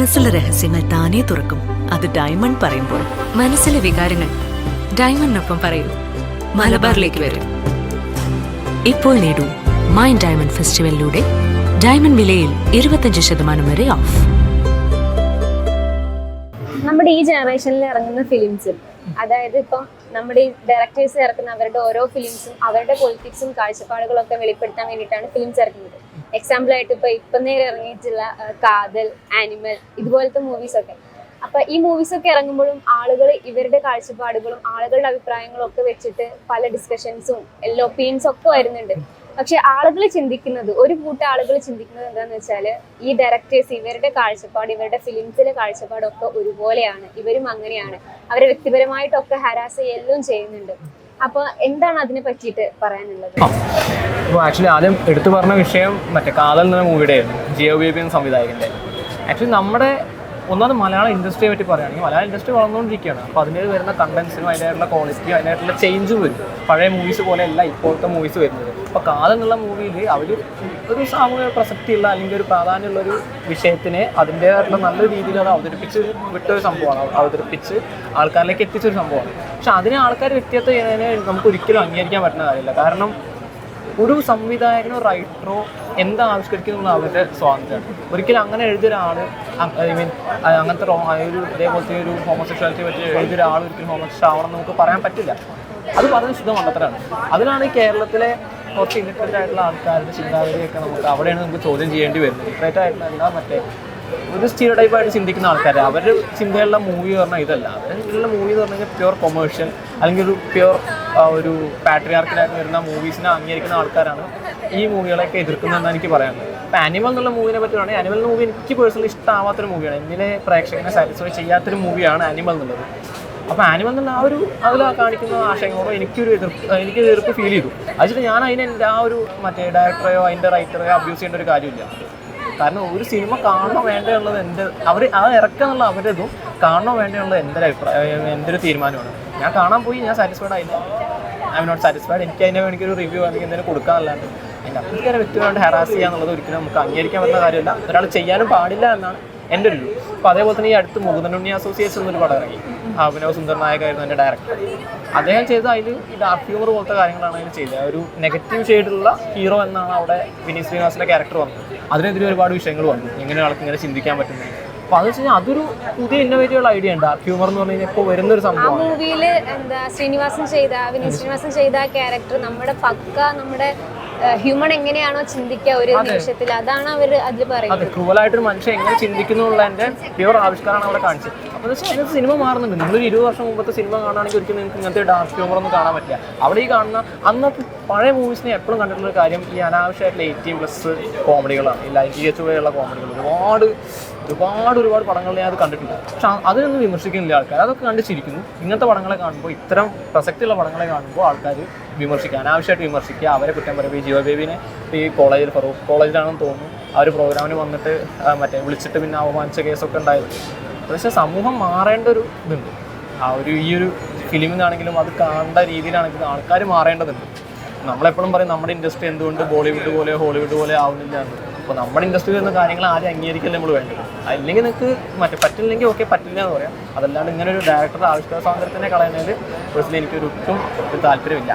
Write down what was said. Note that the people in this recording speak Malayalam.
മനസ്സിലെ രഹസ്യങ്ങൾ താനേ തുറക്കും. അത് ഡയമണ്ട് പറയുമ്പോൾ മനസ്സിലെ വികാരങ്ങൾ ഡയമണ്ടിനൊപ്പം പറയൂ. മലബാറിലേക്ക് വരും. ഇപ്പോൾ നേടൂ മൈൻ ഡയമണ്ട് ഫെസ്റ്റിവലിലൂടെ ഡയമണ്ട് വിലയിൽ ഇരുപത്തഞ്ച് ശതമാനം വരെ ഓഫ്. നമ്മുടെ ഈ ജനറേഷനിൽ ഇറങ്ങുന്ന ഫിലിംസ്. അതായത് ഇപ്പം നമ്മുടെ ഈ ഡയറക്ടേഴ്സ് ഇറക്കുന്ന അവരുടെ ഓരോ ഫിലിംസും അവരുടെ പൊളിറ്റിക്സും കാഴ്ചപ്പാടുകളും ഒക്കെ വെളിപ്പെടുത്താൻ വേണ്ടിയിട്ടാണ് ഫിലിംസ് ഇറക്കുന്നത്. എക്സാമ്പിൾ ആയിട്ട് ഇപ്പൊ ഇപ്പം നേരെ ഇറങ്ങിയിട്ടുള്ള കാതൽ ആനിമൽ ഇതുപോലത്തെ മൂവീസ് ഒക്കെ. അപ്പൊ ഈ മൂവീസ് ഒക്കെ ഇറങ്ങുമ്പോഴും ആളുകൾ ഇവരുടെ കാഴ്ചപ്പാടുകളും ആളുകളുടെ അഭിപ്രായങ്ങളും ഒക്കെ വെച്ചിട്ട് പല ഡിസ്കഷൻസും എല്ലാ ഒപ്പീനിയൻസും ഒക്കെ വരുന്നുണ്ട്. പക്ഷെ ആളുകൾ ചിന്തിക്കുന്നത് ഒരു കൂട്ടം ആളുകൾ ചിന്തിക്കുന്നത് എന്താന്ന് വെച്ചാൽ ഈ ഡയറക്ടേഴ്സ് ഇവരുടെ കാഴ്ചപ്പാട് ഇവരുടെ ഫിലിംസിലെ കാഴ്ചപ്പാടൊക്കെ ഒരുപോലെയാണ്. ഇവരും അങ്ങനെയാണ്. അവരെ വ്യക്തിപരമായിട്ടൊക്കെ ഹരാസ് ചെയ്യലും ചെയ്യുന്നുണ്ട്. അപ്പൊ എന്താണ് അതിനെ പറ്റിയിട്ട് പറയാനുള്ളത്? അപ്പോൾ ആക്ച്വലി ആദ്യം എടുത്തു പറഞ്ഞ വിഷയം മറ്റേ കാതൽ എന്ന മൂവിയുടെ ജിയോ ബേബി ആക്ച്വലി നമ്മുടെ ഒന്നാമത് മലയാള ഇൻഡസ്ട്രിയെ പറ്റി പറയുകയാണെങ്കിൽ മലയാള ഇൻഡസ്ട്രി വളർന്നുകൊണ്ടിരിക്കുകയാണ്. അപ്പോൾ അതിന് വരുന്ന കണ്ടൻസിനും അതിനായിട്ടുള്ള ക്വാളിറ്റിയും അതിനായിട്ടുള്ള ചേഞ്ചും വരും. പഴയ മൂവീസ് പോലെയല്ല ഇപ്പോഴത്തെ മൂവീസ് വരുന്നത്. അപ്പോൾ കാതൽ എന്നുള്ള മൂവിയിൽ അവർ ഒരു സാമൂഹിക പ്രസക്തിയുള്ള അല്ലെങ്കിൽ ഒരു പ്രാധാന്യമുള്ള ഒരു വിഷയത്തിനെ അതിന്റേതായിട്ടുള്ള നല്ല രീതിയിൽ അത് അവതരിപ്പിച്ച് വിട്ടൊരു സംഭവമാണ്. അവതരിപ്പിച്ച് ആൾക്കാരിലേക്ക് എത്തിച്ചൊരു സംഭവമാണ്. പക്ഷെ അതിനെ ആൾക്കാർ വ്യത്യസ്ത ചെയ്യുന്നതിനെ നമുക്ക് ഒരിക്കലും അംഗീകരിക്കാൻ പറ്റുന്ന കാര്യമില്ല. കാരണം ഒരു സംവിധായകനോ റൈറ്ററോ എന്താ ആവിഷ്കരിക്കുന്നു അവരുടെ സ്വാതന്ത്ര്യമാണ് ഒരിക്കലും അങ്ങനെ എഴുതിയ ഒരാൾ ഐ മീൻ അങ്ങനത്തെ ഒരു ഇതേപോലത്തെ ഒരു ഹോമോസെക്ഷാലിറ്റി പറ്റി എഴുതിയ ഒരാൾ ഒരിക്കലും ഹോമോസെക്ഷൽ ആവണം നമുക്ക് പറയാൻ പറ്റില്ല. അത് പറഞ്ഞ ശുദ്ധ മണ്ടത്തരാണ് അതിലാണ് കേരളത്തിലെ കുറച്ച് ഇൻഡിപെൻഡന്റ് ആയിട്ടുള്ള ആൾക്കാരുടെ ചിന്താഗതിയൊക്കെ നമുക്ക് അവിടെയാണ് നമുക്ക് ചോദ്യം ചെയ്യേണ്ടി വരുന്നത്. ഇലിറ്ററേറ്റ് ആയിട്ടുള്ള എല്ലാ മറ്റേ ഒരു സ്റ്റീരോ ടൈപ്പായിട്ട് ചിന്തിക്കുന്ന ആൾക്കാർ അവരുടെ ചിന്തയുള്ള മൂവി പറഞ്ഞാൽ ഇതല്ല. അവരുടെ മൂവി എന്ന് പറഞ്ഞാൽ പ്യുവർ കൊമേഴ്ഷ്യൽ അല്ലെങ്കിൽ ഒരു പ്യുവർ ഒരു പാട്രിയാർക്കിലായിട്ട് വരുന്ന മൂവീസിനെ അംഗീകരിക്കുന്ന ആൾക്കാരാണ് ഈ മൂവികളൊക്കെ എതിർക്കുന്നതെന്ന് എനിക്ക് പറയാനുള്ളത്. ഇപ്പം ആനിമൽ എന്നുള്ള മൂവിനെ പറ്റി ആനിമൽ മൂവി എനിക്ക് പേഴ്സണലി ഇഷ്ടമാവാത്തൊരു മൂവിയാണ് എന്നിലെ പ്രേക്ഷകനെ സാറ്റിസ്ഫൈ ചെയ്യാത്തൊരു മൂവിയാണ് ആനിമൽ എന്നുള്ളത്. അപ്പോൾ ആനിമൽ എന്നുള്ള ആ ഒരു അതിൽ കാണിക്കുന്ന ആശയങ്ങളോ എനിക്കൊരു എതിർപ്പ് എനിക്കൊരു എതിർപ്പ് ഫീൽ ചെയ്തു. അതിൽ ഞാൻ അതിനെ ആ ഒരു മറ്റേ ഡയറക്ടറെയോ അതിന്റെ റൈറ്ററെയോ അബ്യൂസ് ചെയ്യേണ്ട ഒരു കാര്യമില്ല. കാരണം ഒരു സിനിമ കാണണോ വേണ്ടോ എന്നുള്ളത് എന്റെ അവർ ആ അവരുടെ ഇതും കാണണോ വേണ്ടോ എന്റെ ഒരു അഭിപ്രായം എന്റെ ഒരു തീരുമാനമാണ്. ഞാൻ കാണാൻ പോയി ഞാൻ സാറ്റിസ്ഫൈഡ് ആയില്ല. ഐ എം നോട്ട് സാറ്റിസ്ഫൈഡ് എനിക്ക് അതിനെ വേണമെങ്കിൽ ഒരു റിവ്യൂ അല്ലെങ്കിൽ എന്തെങ്കിലും കൊടുക്കാനല്ലാണ്ട് അതിന്റെ അപ്പുറത്തേക്ക് വ്യക്തികളോട് ഹറാസ് ചെയ്യുക എന്നുള്ളത് ഒരിക്കലും നമുക്ക് അംഗീകരിക്കാൻ പറ്റുന്ന കാര്യമല്ല. ഒരാൾ ചെയ്യാനും പാടില്ല എന്നാണ് എന്റെ ഒരു അപ്പോൾ അതേപോലെ തന്നെ ഈ അടുത്ത് മുകുന്ദനുണ്ണി അസോസിയേഷൻ എന്നൊരു പടം ഇറങ്ങി. അഭിനവ് സുന്ദർ നായകായിരുന്നു എന്റെ ഡയറക്ടർ അദ്ദേഹം ചെയ്ത അതിൽ ഈ ഡാർക്ക് ഹ്യൂമർ പോലത്തെ കാര്യങ്ങളാണ് അതിൽ ചെയ്തത്. ഒരു നെഗറ്റീവ് ഷെയ്ഡുള്ള ഹീറോ എന്നാണ് അവിടെ വിനീത് ശ്രീനിവാസിന്റെ ക്യാരക്ടർ വന്നത്. അതിനെതിരെ ഒരുപാട് വിഷയങ്ങൾ വന്നു. എങ്ങനെ ആൾക്ക് ഇങ്ങനെ ചിന്തിക്കാൻ പറ്റുന്നത് അപ്പൊ അത് വെച്ച് കഴിഞ്ഞാൽ അതൊരു പുതിയ ഇന്നോവേറ്റീവ് ഐഡിയ ഉണ്ട്. ഡാർക്ക് ഹ്യൂമർ എന്ന് പറഞ്ഞു കഴിഞ്ഞാൽ ഇപ്പോൾ വരുന്നൊരു ആ സംഭവമാണ്. മൂവിയിൽ എന്താ ശ്രീനിവാസൻ ചെയ്ത വിനീത് ശ്രീനിവാസൻ ചെയ്ത ആ ക്യാരക്ടർ നമ്മുടെ പക്ക നമ്മുടെ ഹ്യൂമൺ എങ്ങനെയാണോ ചിന്തിക്കുക ഒരു നിമിഷത്തിൽ. അതാണ് അവർ അതിൽ അതെ പറയുന്നത് ക്രൂവലായിട്ടൊരു മനുഷ്യൻ എങ്ങനെ ചിന്തിക്കുന്നു എന്നുള്ളതിന്റെ പ്യുവർ ആവിഷ്കാരമാണ് അവിടെ കാണിച്ചത്. അപ്പോൾ അതിന് അതിനകത്ത് സിനിമ മാറുന്നുണ്ട്. നിങ്ങളൊരു ഇരുപത് വർഷം മുമ്പത്തെ സിനിമ കാണുകയാണെങ്കിൽ ഒരിക്കലും നിങ്ങൾക്ക് ഇങ്ങനത്തെ ഡാർക്ക് ഹ്യൂമർ ഒന്നും കാണാൻ പറ്റില്ല. അവിടെ ഈ കാണുന്ന അന്നത്തെ പഴയ മൂവീസിനെ എപ്പോഴും കണ്ടിട്ടുള്ള ഒരു കാര്യം ഈ അനാവശ്യമായിട്ടുള്ള എയ്റ്റീൻ പ്ലസ് കോമഡികളാണ് ഈ ലൈംഗിക ചുവയുള്ള കോമഡികൾ ഒരുപാട് ഒരുപാട് ഒരുപാട് പടങ്ങൾ ഞാൻ അത് കണ്ടിട്ടുണ്ട്. പക്ഷെ അതിനൊന്നും വിമർശിക്കുന്നില്ല ആൾക്കാർ അതൊക്കെ കണ്ട് ചിരിക്കുന്നു. ഇങ്ങനത്തെ പടങ്ങളെ കാണുമ്പോൾ ഇത്തരം പ്രസക്തിയുള്ള പടങ്ങളെ കാണുമ്പോൾ ആൾക്കാർ വിമർശിക്കുക അനാവശ്യമായിട്ട് വിമർശിക്കുക അവരെ കുറ്റം പറയുമ്പോൾ ഈ ബേബിനെ ഈ കോളേജിൽ ഫറൂഖ് കോളേജിലാണെന്ന് തോന്നുന്നു. ആ ഒരു പ്രോഗ്രാമിന് വന്നിട്ട് മറ്റേ വിളിച്ചിട്ട് പിന്നെ അവമാനിച്ച കേസൊക്കെ ഉണ്ടായത്. പക്ഷേ സമൂഹം മാറേണ്ട ഒരു ഇതുണ്ട്. ആ ഒരു ഈ ഒരു ഫിലിമിൽ നിന്നാണെങ്കിലും അത് കാണേണ്ട രീതിയിലാണെങ്കിലും ആൾക്കാർ മാറേണ്ടതുണ്ട്. നമ്മളെപ്പോഴും പറയും നമ്മുടെ ഇൻഡസ്ട്രി എന്തുകൊണ്ട് ബോളിവുഡ് പോലെ ഹോളിവുഡ് പോലെ ആവുന്നില്ല എന്ന്. അപ്പോൾ നമ്മുടെ ഇൻഡസ്ട്രിയിൽ വരുന്ന കാര്യങ്ങൾ ആരും അംഗീകരിക്കല്ലേ നമ്മൾ വേണ്ടത്? അല്ലെങ്കിൽ നിങ്ങൾക്ക് മറ്റേ പറ്റില്ലെങ്കിൽ ഓക്കെ പറ്റില്ല എന്ന് പറയാം. അതല്ലാണ്ട് ഇങ്ങനെ ഒരു ഡയറക്ടർ ആവിഷ്കാര സ്വാതന്ത്ര്യത്തിനെ കളയുന്നതിൽ പേഴ്സണലി എനിക്കൊരു ഒട്ടും ഒരു താല്പര്യമില്ല.